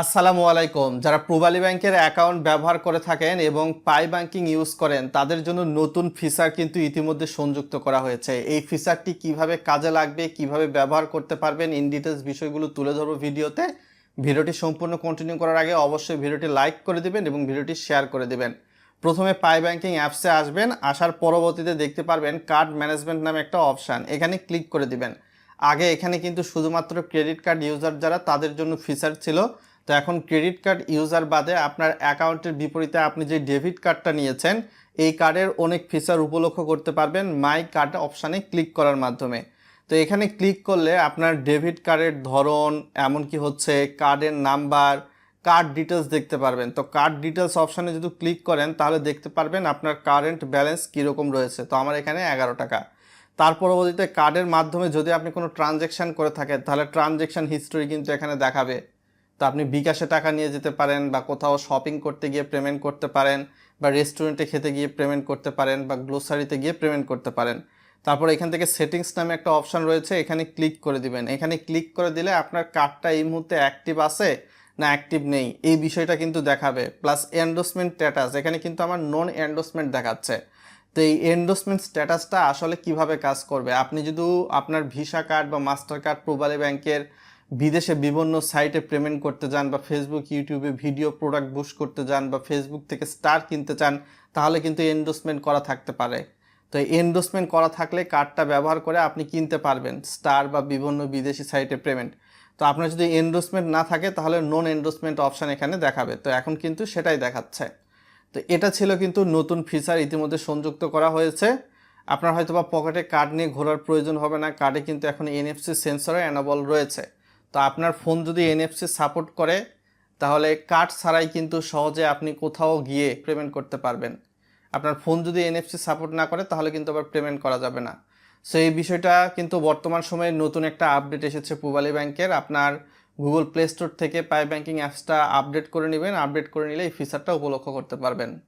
আসসালামু আলাইকুম। যারা প্রবালী ব্যাংকের অ্যাকাউন্ট ব্যবহার করে থাকেন এবং পাই ব্যাংকিং ইউজ করেন, তাদের জন্য নতুন ফিচার কিন্তু ইতিমধ্যে সংযুক্ত করা হয়েছে। এই ফিচারটি কীভাবে কাজে লাগবে, কীভাবে ব্যবহার করতে পারবেন ইন ডিটেলস বিষয়গুলো তুলে ধরবো ভিডিওতে। ভিডিওটি সম্পূর্ণ কন্টিনিউ করার আগে অবশ্যই ভিডিওটি লাইক করে দিবেন এবং ভিডিওটি শেয়ার করে দিবেন। প্রথমে পাই ব্যাংকিং অ্যাপসে আসবেন, আসার পরবর্তীতে দেখতে পারবেন কার্ড ম্যানেজমেন্ট নামে একটা অপশান এখানে ক্লিক করে দিবেন। আগে এখানে কিন্তু শুধুমাত্র ক্রেডিট কার্ড ইউজার যারা, তাদের জন্য ফিচার ছিল। তো এখন ক্রেডিট কার্ড ইউজার বাদে আপনার অ্যাকাউন্টের বিপরীতে আপনি যে ডেবিট কার্ডটা নিয়েছেন, এই কার্ডের অনেক ফিচার উপলক্ষ করতে পারবেন মাই কার্ড অপশানে ক্লিক করার মাধ্যমে। তো এখানে ক্লিক করলে আপনার ডেবিট কার্ডের ধরন, এমনকি হচ্ছে কার্ডের নাম্বার, কার্ড ডিটেলস দেখতে পারবেন। তো কার্ড ডিটেলস অপশানে যদি ক্লিক করেন, তাহলে দেখতে পারবেন আপনার কারেন্ট ব্যালেন্স কীরকম রয়েছে। তো আমার এখানে এগারো টাকা। তার পরবর্তীতে কার্ডের মাধ্যমে যদি আপনি কোনো ট্রানজ্যাকশান করে থাকেন, তাহলে ট্রানজ্যাকশান হিস্টোরি কিন্তু এখানে দেখাবে। তো আপনি বিকাশে টাকা নিয়ে যেতে পারেন বা কোথাও শপিং করতে গিয়ে পেমেন্ট করতে পারেন বা রেস্টুরেন্টে খেতে গিয়ে পেমেন্ট করতে পারেন বা গ্লোসারিতে গিয়ে পেমেন্ট করতে পারেন। তারপর এখান থেকে সেটিংস নামে একটা অপশান রয়েছে, এখানে ক্লিক করে দিবেন। এখানে ক্লিক করে দিলে আপনার কার্ডটা এই মুহূর্তে অ্যাক্টিভ আছে না অ্যাক্টিভ নেই, এই বিষয়টা কিন্তু দেখাবে। প্লাস এন্ডোসমেন্ট স্ট্যাটাস এখানে কিন্তু আমার নন এন্ডোসমেন্ট দেখাচ্ছে। তো এই এন্ডোসমেন্ট স্ট্যাটাসটা আসলে কীভাবে কাজ করবে? আপনি যদি আপনার ভিসা কার্ড বা মাস্টার কার্ড প্রবালী ব্যাংকের বিদেশে বিভিন্ন সাইটে পেমেন্ট করতে চান বা ফেসবুক ইউটিউবে ভিডিও প্রোডাক্ট বুস্ট করতে চান বা ফেসবুক থেকে স্টার কিনতে চান, তাহলে কিন্তু এন্ডোসমেন্ট করা থাকতে পারে। তো এন্ডোসমেন্ট করা থাকলে কার্ডটা ব্যবহার করে আপনি কিনতে পারবেন স্টার বা বিভিন্ন বিদেশি সাইটে পেমেন্ট তো আপনার যদি এন্ডোসমেন্ট না থাকে, তাহলে নন এন্ডোসমেন্ট অপশান এখানে দেখাবে। তো এখন কিন্তু সেটাই দেখাচ্ছে। তো এটা ছিল কিন্তু নতুন ফিচার ইতিমধ্যে সংযুক্ত করা হয়েছে। আপনার হয়তো বা পকেটে কার্ড নিয়ে ঘোরার প্রয়োজন হবে না। কার্ডে কিন্তু এখন এনএফসি সেন্সরে অ্যানাবল রয়েছে। তো আপনার ফোন যদি এনএফসি সাপোর্ট করে, তাহলে কার্ড ছাড়াই কিন্তু সহজে আপনি কোথাও গিয়ে পেমেন্ট করতে পারবেন। আপনার ফোন যদি এনএফসি সাপোর্ট না করে, তাহলে কিন্তু আবার পেমেন্ট করা যাবে না। সো এই বিষয়টা কিন্তু বর্তমান সময়ে নতুন একটা আপডেট এসেছে পূবালী ব্যাংকের আপনার গুগল প্লে স্টোর থেকে পাই ব্যাংকিং অ্যাপসটা আপডেট করে নেবেন। আপডেট করে নিলে এই ফিচারটা উপলক্ষ করতে পারবেন।